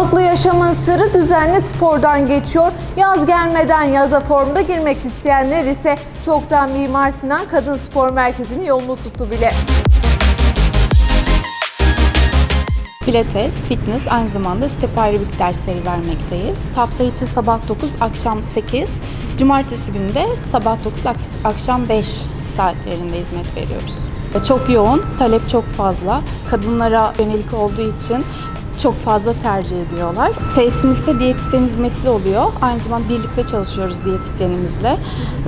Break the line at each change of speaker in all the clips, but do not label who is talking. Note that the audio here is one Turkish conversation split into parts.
Yaşamın sırrı düzenli spordan geçiyor. Yaz gelmeden yaza formda girmek isteyenler ise çoktan Mimar Sinan Kadın Spor Merkezi'nin yolunu tuttu bile.
Pilates, fitness, aynı zamanda step aerobik dersleri vermekteyiz. Hafta içi sabah 9, akşam 8. Cumartesi günü de sabah 9, aks- akşam 5 saatlerinde hizmet veriyoruz. Çok yoğun, talep çok fazla. Kadınlara yönelik olduğu için çok fazla tercih ediyorlar. Tesisimizde diyetisyen hizmeti de oluyor. Aynı zamanda birlikte çalışıyoruz diyetisyenimizle.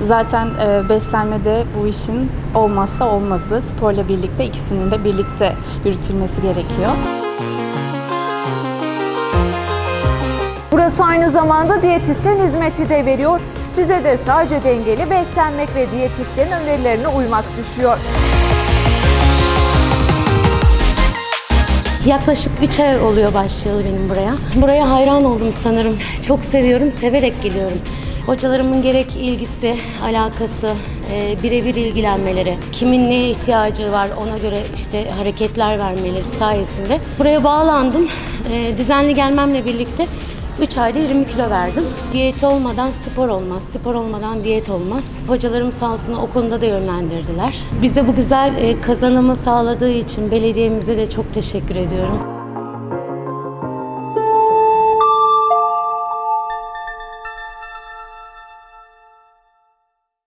Zaten e, beslenmede bu işin olmazsa olmazı. Sporla birlikte ikisinin de birlikte yürütülmesi gerekiyor.
Burası aynı zamanda diyetisyen hizmeti de veriyor. Size de sadece dengeli beslenmek ve diyetisyen önerilerine uymak düşüyor.
Yaklaşık 3 ay oluyor başlayalı benim buraya. Buraya hayran oldum sanırım. Çok seviyorum, severek geliyorum. Hocalarımın gerek ilgisi, alakası, e, birebir ilgilenmeleri, kimin neye ihtiyacı var ona göre işte hareketler vermeleri sayesinde buraya bağlandım. E, düzenli gelmemle birlikte 3 ayda 20 kilo verdim. Diyet olmadan spor olmaz, spor olmadan diyet olmaz. Hocalarım sağ olsun o konuda da yönlendirdiler. Bize bu güzel e, kazanımı sağladığı için belediyemize de çok teşekkür ediyorum.